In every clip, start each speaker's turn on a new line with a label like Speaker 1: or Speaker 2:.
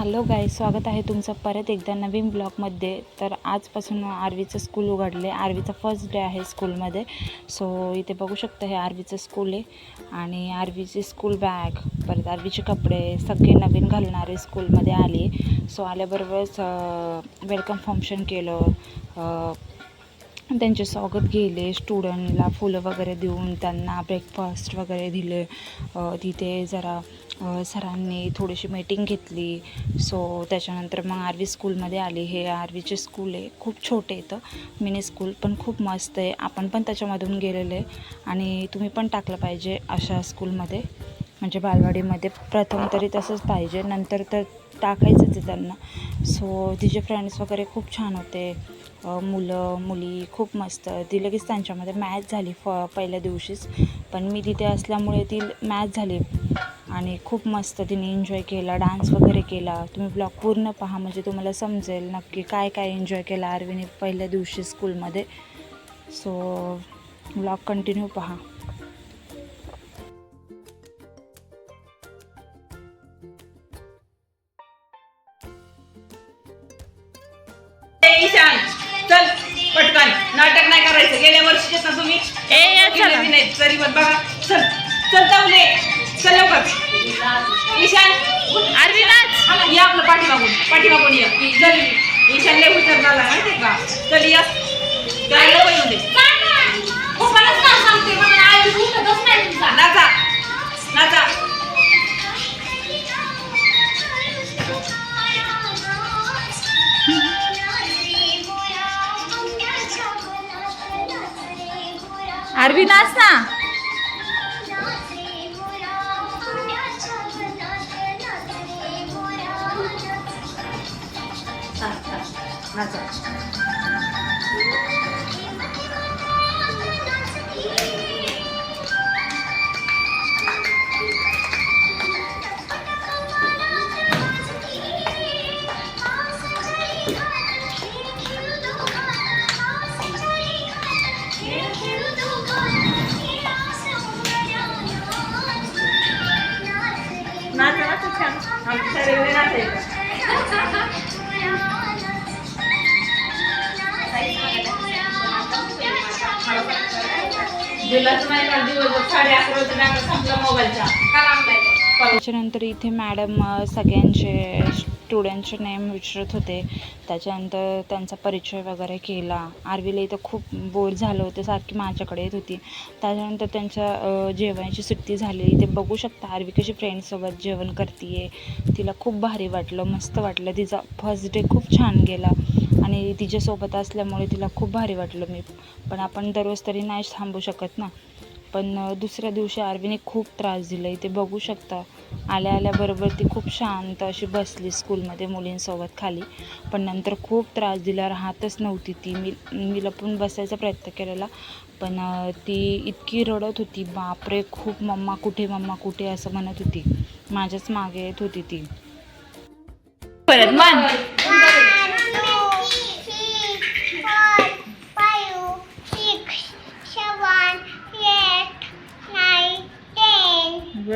Speaker 1: Hello गाय स्वागत आहे तुमचं परत एकदा नवीन ब्लॉगमध्ये तर आजपासून आरवीचं स्कूल उघडले. आरवीचा फर्स्ट डे आहे स्कूलमध्ये सो इथे बघू शकता हे आरवीचं स्कूल आहे. आणि आरवीची स्कूल बॅग परत आरवीचे कपडे सगळे नवीन घालणारे स्कूलमध्ये आले सो आल्याबरोबरच वेलकम फंक्शन केलं. त्यांचे स्वागत केले. स्टुडंटला फुलं वगैरे देऊन त्यांना ब्रेकफास्ट वगैरे दिले. तिथे जरा सरांनी थोडीशी मीटिंग घेतली. सो त्याच्यानंतर मग आर व्ही स्कूलमध्ये आली. हे आर व्हीचे स्कूल आहे. खूप छोटे येतं मिनी स्कूल पण खूप मस्त आहे. आपण पण त्याच्यामधून गेलेलं आहे. आणि तुम्ही पण टाकलं पाहिजे अशा स्कूलमध्ये म्हणजे बालवाडीमध्ये. प्रथम तरी तसंच पाहिजे. नंतर तर टाकायचंच आहे त्यांना. सो तिचे फ्रेंड्स वगैरे खूप छान होते. मुलं मुली खूप मस्त. ती लगेच त्यांच्यामध्ये मॅच झाली फ पहिल्या दिवशीच. पण मी तिथे असल्यामुळे ती मॅच झाली. आणि खूप मस्त तिने एन्जॉय केला डान्स वगैरे केला. तुम्ही ब्लॉग पूर्ण पहा म्हणजे तुम्हाला समजेल नक्की काय काय एन्जॉय केला आरवीने पहिल्या दिवशी स्कूलमध्ये सो ब्लॉग कंटिन्यू पहा.
Speaker 2: चल पटकन. नाटक नाही करायचं. गेल्या वर्षी ना तुम्ही
Speaker 1: ए, या, चला.
Speaker 2: केलेली नाही? तरी पण बघा. चल चल जाऊ चल लवकर. ईशान
Speaker 1: आरवी नाच
Speaker 2: ये आपलं पाठीमागून पाठीमागून ये. चल ईशान लय हुशार झाला माहितीये का? चल या. काय नको येऊ दे. नाचा नाचा
Speaker 1: आरवी नाच ना.
Speaker 2: नाचा छान आमच्या नाचायचं
Speaker 1: त्याच्यानंतर इथे मॅडम सगळ्यांचे स्टुडंटचे नेम विचारत होते. त्याच्यानंतर त्यांचा परिचय वगैरे केला. आरवीला इथं खूप बोर झालं होतं सारखी माझ्याकडे येत होती. त्याच्यानंतर त्यांच्या जेवणाची सुट्टी झाली. ते बघू शकता आरवी कशी फ्रेंड्ससोबत जेवण करते तिला खूप भारी वाटलं मस्त वाटलं. तिचा फर्स्ट डे खूप छान गेला. आणि तिच्यासोबत असल्यामुळे तिला खूप भारी वाटलं मी. पण आपण दररोज तरी नाही थांबू शकत ना. पण दुसऱ्या दिवशी आरवीने खूप त्रास दिला इथे बघू शकता. आल्या आल्याबरोबर ती खूप शांत अशी बसली स्कूलमध्ये मुलींसोबत खाली. पण नंतर खूप त्रास दिला. राहतच नव्हती ती. मी मी लपून बसायचा प्रयत्न केलेला. पण ती इतकी रडत होती. बापरे! खूप मम्मा कुठे मम्मा कुठे असं म्हणत होती. माझ्याच मागे येत होती ती. परत मान.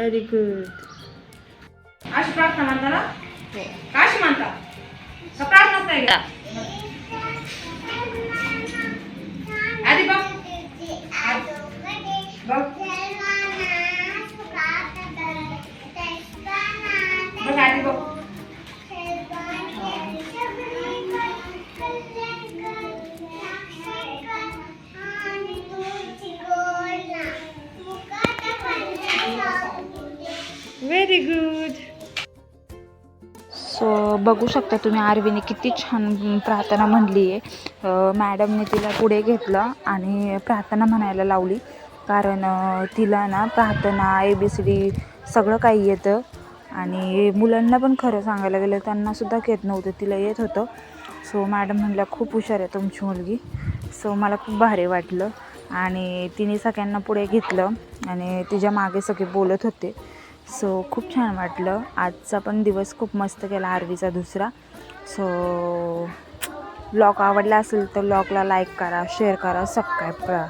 Speaker 1: व्हेरी गुड
Speaker 2: अशी प्रार्थना म्हणता ना? का अशी म्हणता? का प्रार्थनाच नाही का? आधी बघ. बघ बघ आधी बघ
Speaker 1: व्हेरी गुड. सो बघू शकता तुम्ही आरवीने किती छान प्रार्थना म्हणली आहे मॅडमने तिला पुढे घेतलं आणि प्रार्थना म्हणायला लावली. कारण तिला ना प्रार्थना ए बी सी डी सगळं काही येतं. आणि मुलांना पण खरं सांगायला गेलं त्यांनासुद्धा येत नव्हतं तिला येत होतं. सो मॅडम म्हणल्या खूप हुशार आहे तुमची मुलगी. सो मला खूप भारी वाटलं. आणि तिने सगळ्यांना पुढे घेतलं आणि तिच्यामागे सगळे बोलत होते. सो खूप छान वाटलं. आजचा पण दिवस खूप मस्त केला आरवीचा दुसरा. सो ब्लॉग आवडला असेल तर ब्लॉगला लाईक करा शेअर करा सबस्क्राईब करा.